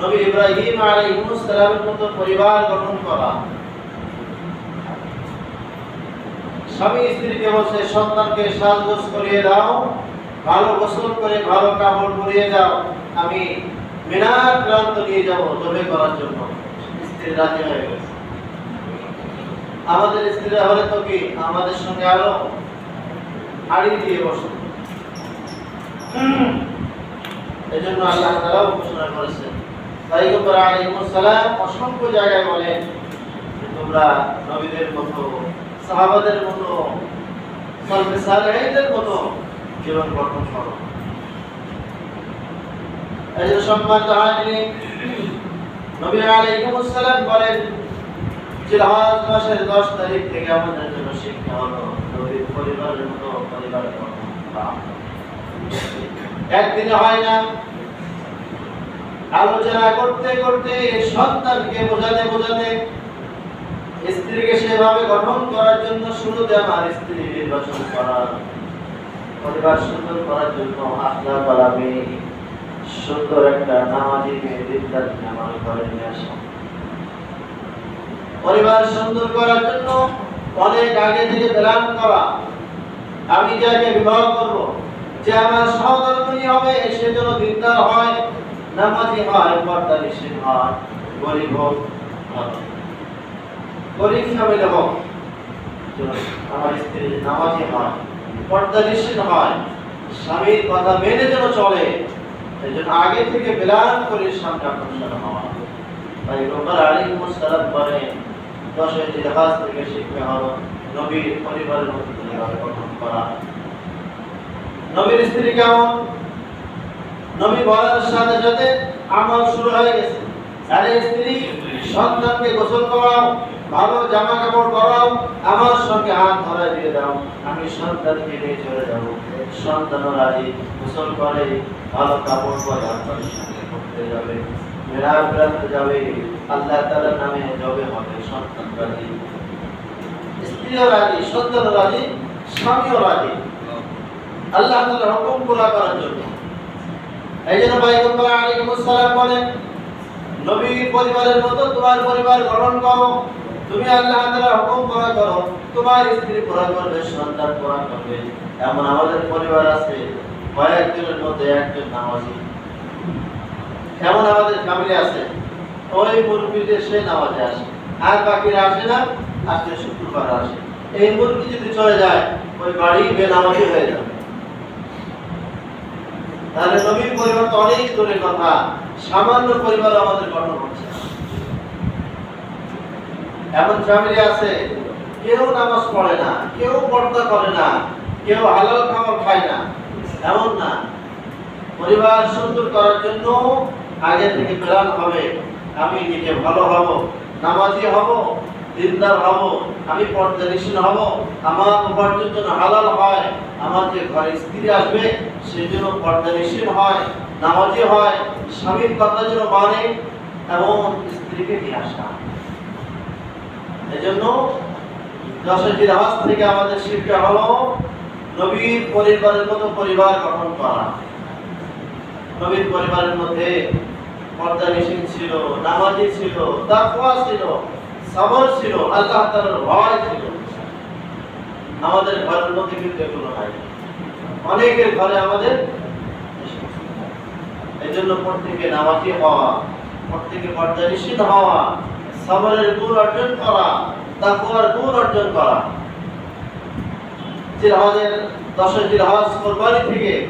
নবী ইব্রাহিম আলাইহিস সালামের মতো পরিবার গঠন করা। স্বামী স্ত্রীকে বসে সন্তানকে সাজগোজ করিয়ে দাও, ভালো গোসল করে ভালো কাপড় পরিয়ে দাও আমি মিনার ক্রান্ত নিয়ে যাব জবে করার জন্য। স্ত্রী রাজি হয়ে গেছে। আমাদের স্ত্রীরা হলে তো কি, আমাদের সঙ্গে আরও আড়ি দিয়ে বসত এই জন্য আল্লাহ তাআলা ঘোষণা করেছেন অসংখ্য জায়গায় বলেন তোমরা নবীদের মতো, সাহাবাদের মতো মতো জীবন গঠন করো। নবী আলাইহিস বলেন, জিলহজ মাসের 10 তারিখ থেকে আমাদের জন্য শিক্ষা হলো নবীর পরিবারের মতো পরিবার একদিনে হয় না আলোচনা করতে করতে সন্তানকে বোঝাতে বোঝাতে স্ত্রীকে সেভাবে গঠন করার জন্য শুরুতে আমার স্ত্রী নির্বাচন করা, পরিবার সুন্দর করার জন্য আখলা করা মেয়ে, সুন্দর একটা নামাজি মেয়ে দিনদার আমার ঘরে নিয়ে আসা। পরিবার সুন্দর করার জন্য অনেক আগে থেকে প্ল্যান করা। আমি যাকে বিবাহ করব, যে আমার সহধর্মী হবে, সে যেন দিনদার হয় নামাজি হয়, পর্দা নিষেধ হয়, গরিব হোক গরিব ফ্যামিলি হোক আমার স্ত্রী নামাজি হয়, পর্দা নিষেধ হয়, স্বামীর কথা মেনে যেন চলে, এই জন্য আগে থেকে প্ল্যান করে সামনে অগ্রসর হওয়া। তাই রোববার আলাইহিস সালাম বলেন দশে জিহাজ থেকে শিক্ষা হলো নবীর পরিবারের মধ্যে করা। নবীর স্ত্রী কেমন? নবী বলার সাথে সাথে আমল শুরু হয়ে গেছে। আরে স্ত্রী সন্তানকে গোসল করাও, ভালো জামা কাপড় পরাও, আমার সঙ্গে হাত ধরায় দিয়ে দাও, আমি সন্তানকে নিয়ে চলে যাব। সন্তান রাজি, গোসল করে, ভালো কাপড় পরে আপনার সঙ্গে করতে যাবে। মেরার প্রান্ত যাবে, আল্লাহ তাআলার নামে জবে হবে, সন্তান রাজি। স্ত্রীও রাজি, সন্তানও রাজি, স্বামীও রাজি। আল্লাহ তালা হুকুম পুরা করার জন্য এই জন্য সালাম বলেন। নবীর পরিবারের মতো তোমার পরিবার গঠন করো। তুমি আল্লাহ তাআলার হুকুম করো তোমার স্ত্রী করবে, সন্তান করবে। এমন আমাদের পরিবার আছে, কয়েকজনের মধ্যে একজন নামাজি। এমন আমাদের ফ্যামিলি আছে। ওই মুরগি যে, সে নামাজে আসে। আর বাকিরা আসে না, আজকে শুক্রবার আসে। এই মুরগি যদি চলে যায়, ওই বাড়ি বেনামাজি হয়ে যাবে। তাহলে নবীর তো অনেক দূরের কথা। সামান্য পরিবার আমাদের গঠন হচ্ছে। এমন ফ্যামিলি আছে, কেউ নামাজ পড়ে না, কেউ পর্দা করে না, কেউ হালাল খাবার খায় না। এমন না। পরিবার সুন্দর করার জন্য আগে থেকে প্ল্যান হবে, আমি নিজে ভালো হব, নামাজি হব দিনদার হব, আমি পর্দানিসীন হব, আমার উপার্জন হালাল হয়, আমার যে ঘরে স্ত্রী আসবে হয়, নামাজি হয়, স্বামীর কথা যেন মানে এবং স্ত্রীকে নিয়ে আসা। এজন্য থেকে আমাদের শিক্ষা হলো, নবীর পরিবারের মতো পরিবার গঠন করা। নবীর পরিবারের মধ্যে পর্দা নিষেধ ছিল, নামাজি ছিল, তাকওয়া ছিল। সবর ছিল, আল্লাহ তাআলার ভয় ছিল। আমাদের ঘরের মধ্যে কিন্তু এগুলো নাই। অনেকের ঘরে আমাদের এই জন্য প্রত্যেকে নামাজি হওয়া, প্রত্যেকে নিষেধ হওয়া, সবরের গুণ অর্জন করা, তাকওয়ার গুণ অর্জন করা। জিরহাজের দশ জিরহাজ কোরবানি থেকে